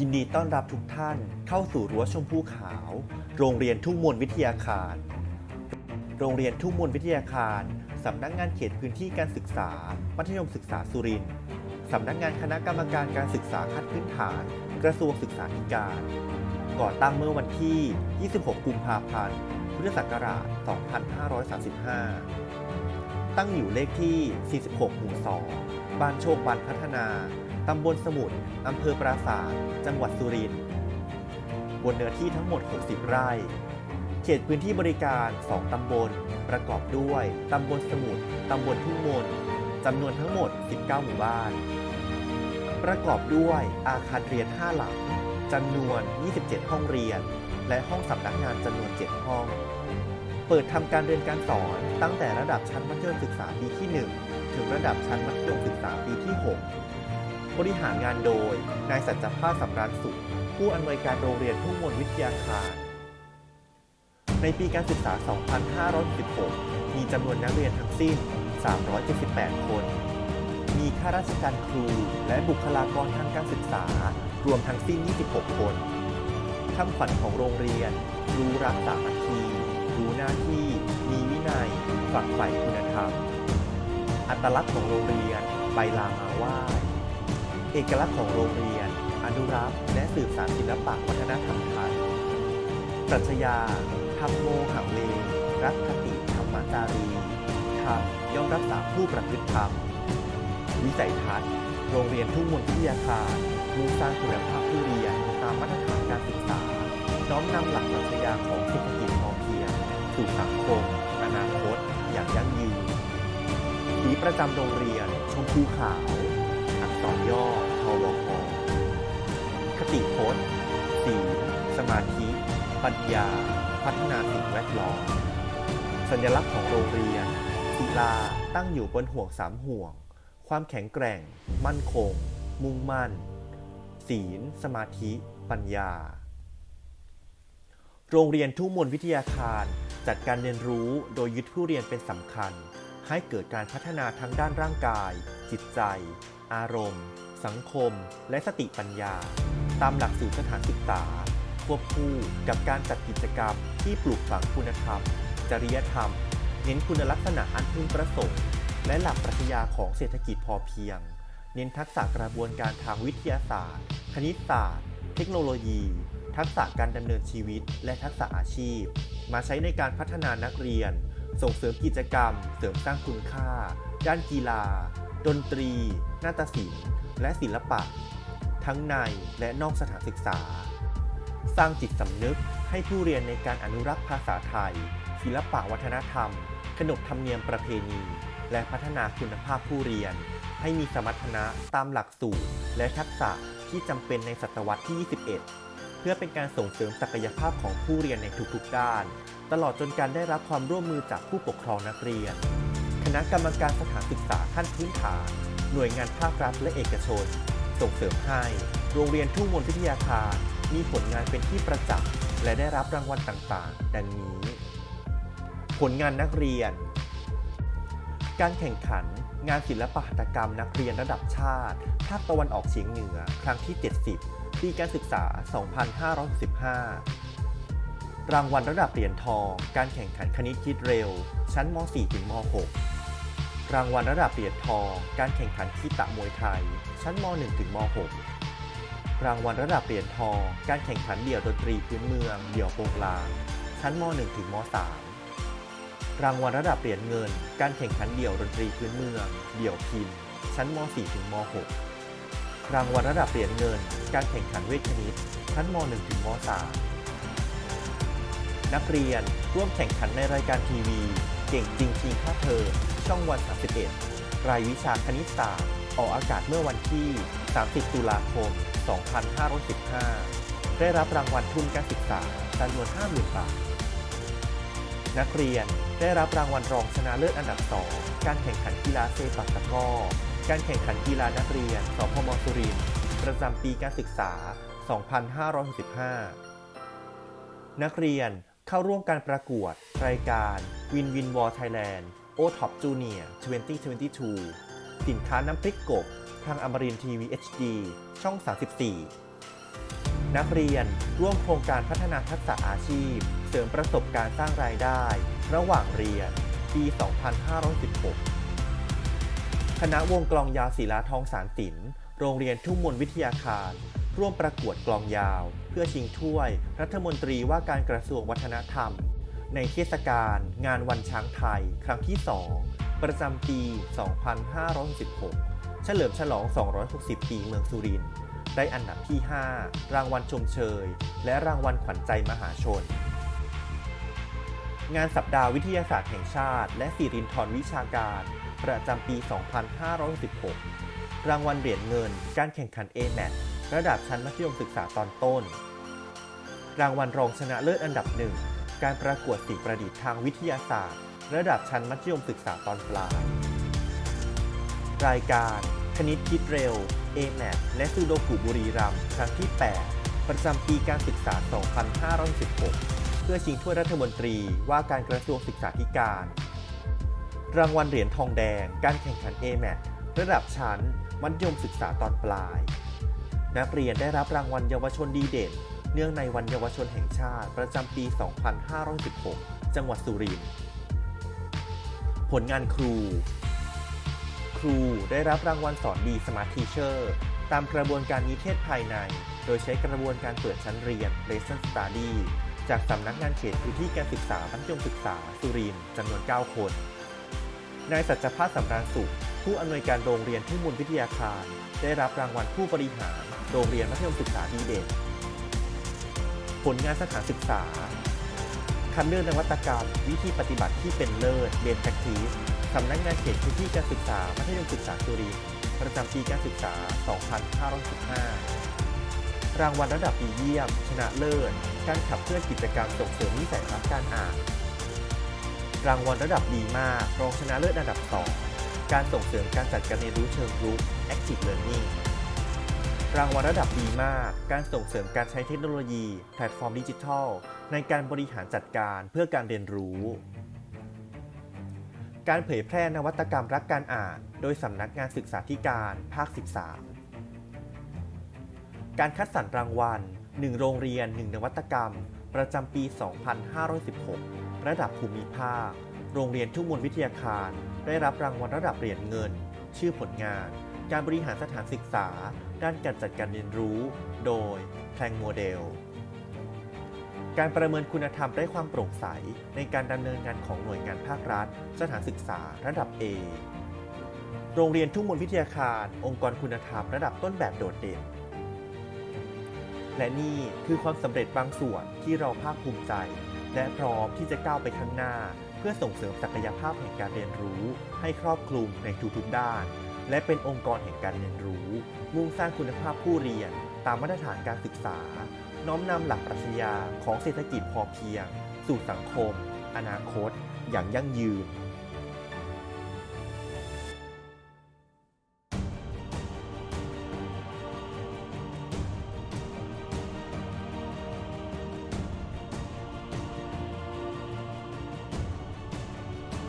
ยินดีต้อนรับทุกท่านเข้าสู่รั้วชมพูขาว โรงเรียนทุ่งมนวิทยาคาร โรงเรียนทุ่งมนวิทยาคาร สำนักงานเขตพื้นที่การศึกษา มัธยมศึกษาสุรินทร์สำนักงานคณะกรรมการการศึกษาขั้นพื้นฐาน กระทรวงศึกษาธิการ ก่อตั้งเมื่อวันที่ 26 กุมภาพันธ์ พุทธศักราช 2535 ตั้งอยู่เลขที่ 46 หมู่ 2 บ้านโชคบันพัฒนา ตำบลสมุทรอำเภอปราสาท จังหวัดสุรินทร์บนเนื้อที่ทั้งหมด 60 ไร่ เขตพื้นที่บริการ 2 ตำบล ประกอบด้วย ตำบลสมุทรตำบลทุ่งมนจำนวนทั้งหมด 19 หมู่บ้าน ประกอบด้วยอาคารเรียน 5 หลังจำนวน 27 ห้องเรียน และห้องสำนักงานจำนวน 7 ห้อง เปิดทำการเรียนการสอนตั้งแต่ระดับชั้นมัธยมศึกษาปีที่ 1 ถึงระดับชั้นมัธยมศึกษาปีที่ 6 บริหารงานโดย นายสัจจภาสสำราญสุข ผู้อำนวยการโรงเรียนทุ่งมนวิทยาคาร ในปีการศึกษา 2516 มีจำนวนนักเรียนทั้งสิ้น 378 คน มีข้าราชการครูและบุคลากรทางการศึกษา รวมทั้งสิ้น 26 คนคำขวัญของโรงเรียน รู้รักสามัคคีรู้หน้าที่ มีวินัย ฝักใฝ่คุณธรรม อัตลักษณ์ของโรงเรียน ใบลามาไหว่า เอกลักษณ์ของโรงเรียน อนุรักษ์ และสืบสานศิลปะวัฒนธรรมไทยปรัชญาธรรมโมหะเวรักคติธรรมจารีธรรมย่อมรักษาผู้ประพฤติธรรม วิสัยทัศน์ โรงเรียนทุ่งมนวิทยาคารมุ่งสร้างคุณภาพผู้เรียนตามมาตรฐานการศึกษา น้อมนำหลักปรัชญาของเศรษฐกิจพอเพียงสู่สังคมอนาคต อย่างยั่งยืนสีประจำโรงเรียน ชมพูขาว อักษรย่อทวคคติพจน์ศีสมาธิ ปัญญา พัฒนาสิ่งแวดล้อม สัญลักษณ์ของโรงเรียนศิลาตั้งอยู่บนห่วงสามห่วง ความแข็งแกร่ง มั่นคง มุ่งมั่น ศีล สมาธิ ปัญญา โรงเรียนทุ่งมนวิทยาคารจัดการเรียนรู้โดยยึดผู้เรียนเป็นสำคัญ ให้เกิดการพัฒนาทั้งด้านร่างกาย จิตใจ อารมณ์ สังคม และสติปัญญา ตามหลักสูตรสถานศึกษา ควบคู่กับการจัดกิจกรรมที่ปลูกฝังคุณธรรม จริยธรรม เน้นคุณลักษณะอันพึงประสงค์ และหลักปรัชญาของเศรษฐกิจพอเพียง เน้นทักษะกระบวนการทางวิทยาศาสตร์ คณิตศาสตร์ เทคโนโลยี ทักษะการดำเนินชีวิต และทักษะอาชีพ มาใช้ในการพัฒนานักเรียน ส่งเสริมกิจกรรม เสริมสร้างคุณค่า ด้านกีฬา ดนตรี นาฏศิลป์ และศิลปะ ทั้งในและนอกสถานศึกษา สร้างจิตสำนึกให้ผู้เรียนในการอนุรักษ์ภาษาไทย ศิลปะวัฒนธรรม ขนบธรรมเนียมประเพณี และพัฒนาคุณภาพผู้เรียน ให้มีสมรรถนะตามหลักสูตร และทักษะที่จำเป็นในศตวรรษที่ 21 เพื่อเป็นการส่งเสริมศักยภาพของผู้เรียนในทุกๆด้าน ตลอดจนการได้รับความร่วมมือจากผู้ปกครองนักเรียน คณะกรรมการสถานศึกษาขั้นพื้นฐาน หน่วยงานภาครัฐและเอกชน ส่งเสริมให้ โรงเรียนทุ่งมนวิทยาคารมีผลงานเป็นที่ประจักษ์และได้รับรางวัลต่างๆ ดังนี้ ผลงานนักเรียน การแข่งขันงานศิลปหัตถกรรมนักเรียนระดับชาติ ภาคตะวันออกเฉียงเหนือ ครั้งที่ 70 ปีการศึกษา 2515รางวัลระดับเหรียญทอง การแข่งขันคณิตคิดเร็ว ชั้นม .4 ถึงม .6 รางวัลระดับเหรียญทอง การแข่งขันคีตะมวยไทย ชั้นม .1 ถึงม .6 รางวัลระดับเหรียญทอง การแข่งขันเดี่ยวดนตรีพื้นเมือง เดี่ยวโปงลาง ชั้นม .1 ถึงม .3 รางวัลระดับเหรียญเงิน การแข่งขันเดี่ยวดนตรีพื้นเมือง เดี่ยวพิน ชั้นม .4 ถึงม .6 รางวัลระดับเหรียญเงิน การแข่งขันเวทคณิตชั้นม .1 ถึงม .3 นักเรียนร่วมแข่งขันในรายการทีวี เก่งจริงจริงค่าเทอช่องวัน 31 รายวิชาคณิตศาสตร์ ออกอากาศเมื่อวันที่ 30 ตุลาคม 2515 ได้รับรางวัลทุนการศึกษาจำนวน 50,000 บาท นักเรียนได้รับรางวัลรองชนะเลิศอันดับ 2 การแข่งขันกีฬาเซปักตะกร้อ การแข่งขันกีฬานักเรียน สพมสุรินทร์ประจำปีการศึกษา 2565 นักเรียนเข้าร่วมการประกวด รายการ Win Win War Thailand o Top Junior 2022 สินค้าน้ำพริกกบ ทางอมรินทีวี HD ช่อง 34 นักเรียนร่วมโครงการพัฒนาทักษะอาชีพ เสริมประสบการณ์สร้างรายได้ ระหว่างเรียน ปี 2516 คณะวงกลองยาวศิลาทองสารศิลป์โรงเรียนทุ่งมนวิทยาคาร ร่วมประกวดกลองยาว เพื่อชิงถ้วย รัฐมนตรีว่าการกระทรวงวัฒนธรรม ในเทศกาลงานวันช้างไทย ครั้งที่ 2 ประจำปี 2516 เฉลิมฉลอง 260 ปีเมืองสุรินทร์ได้อันดับที่ 5 รางวัลชมเชย และรางวัลขวัญใจมหาชน งานสัปดาห์วิทยาศาสตร์แห่งชาติ และสิรินทรวิชาการ ประจำปี 2516รางวัลเหรียญเงิน การแข่งขัน a m a t ระดับชั้นมัธยมศึกษาตอนต้น รางวัลรองชนะเลิศอันดับหนึ่ง การประกวดสิ่งประดิษฐ์ทางวิทยาศาสตร์ ระดับชั้นมัธยมศึกษาตอนปลาย รายการ คณิตคิดเร็ว a m a t และซูโดกุบุรีรัมย์ครั้งที่ 8 ประจำปีการศึกษา 2516 เพื่อชิงถ้วยรัฐมนตรีว่าการกระทรวงศึกษาธิการ รางวัลเหรียญทองแดง การแข่งขัน a m a t ระดับชั้น มัธยมศึกษาตอนปลาย นักเรียนได้รับรางวัลเยาวชนดีเด่น เนื่องในวันเยาวชนแห่งชาติประจำปี 2516 จังหวัดสุรินทร์ ผลงานครู ครูได้รับรางวัลสอนดี Smart Teacher ตามกระบวนการนิเทศภายใน โดยใช้กระบวนการเปิดชั้นเรียน Lesson Study จากสำนักงานเขตพื้นที่การศึกษามัธยมศึกษา สุรินทร์จำนวน 9 คน นายสัจภาสสำราญสุข ผู้อำนวยการโรงเรียนทุ่งมนวิทยาคาร ได้รับรางวัลผู้บริหารโรงเรียนมัธยมศึกษาดีเด่นผลงานสถานศึกษา คัดเลือกนวัตกรรม วิธีปฏิบัติที่เป็นเลิศเบนแพคทีสสำนักงานเขตพื้นที่การศึกษา มัธยมศึกษาสุรินทร์ประจำปีการศึกษา 2515 รางวัลระดับดีเยี่ยม ชนะเลิศ การขับเคลื่อนกิจกรรมส่งเสริมนิสัยรักการอ่าน รางวัลระดับดีมาก รองชนะเลิศอันดับ 2 การส่งเสริมการจัดการเรียนรู้เชิงรุก Active Learning รางวัลระดับดีมาก การส่งเสริมการใช้เทคโนโลยี แพลตฟอร์มดิจิทัล ในการบริหารจัดการเพื่อการเรียนรู้ การเผยแพร่นวัตกรรมรักการอ่าน โดยสำนักงานศึกษาธิการ ภาค 13 การคัดสรรรางวัล 1 โรงเรียน 1 นวัตกรรม ประจำปี 2516 ระดับภูมิภาค โรงเรียนทุ่งมนวิทยาคาร ได้รับรางวัลระดับเหรียญเงิน ชื่อผลงาน การบริหารสถานศึกษา ด้านการจัดการเรียนรู้ โดยแพลงโมเดล การประเมินคุณธรรมได้ความโปร่งใส ในการดำเนินงานของหน่วยงานภาครัฐ สถานศึกษาระดับ A โรงเรียนทุ่งมนวิทยาคาร องค์กรคุณธรรมระดับต้นแบบโดดเด่น และนี่คือความสำเร็จบางส่วนที่เราภาคภูมิใจ และพร้อมที่จะก้าวไปข้างหน้า เพื่อส่งเสริมศักยภาพแห่งการเรียนรู้ ให้ครอบคลุมในทุกๆด้าน และเป็นองค์กรแห่งการเรียนรู้ มุ่งสร้างคุณภาพผู้เรียน ตามมาตรฐานการศึกษา น้อมนำหลักปรัชญาของเศรษฐกิจพอเพียง สู่สังคม อนาคต อย่างยั่งยืน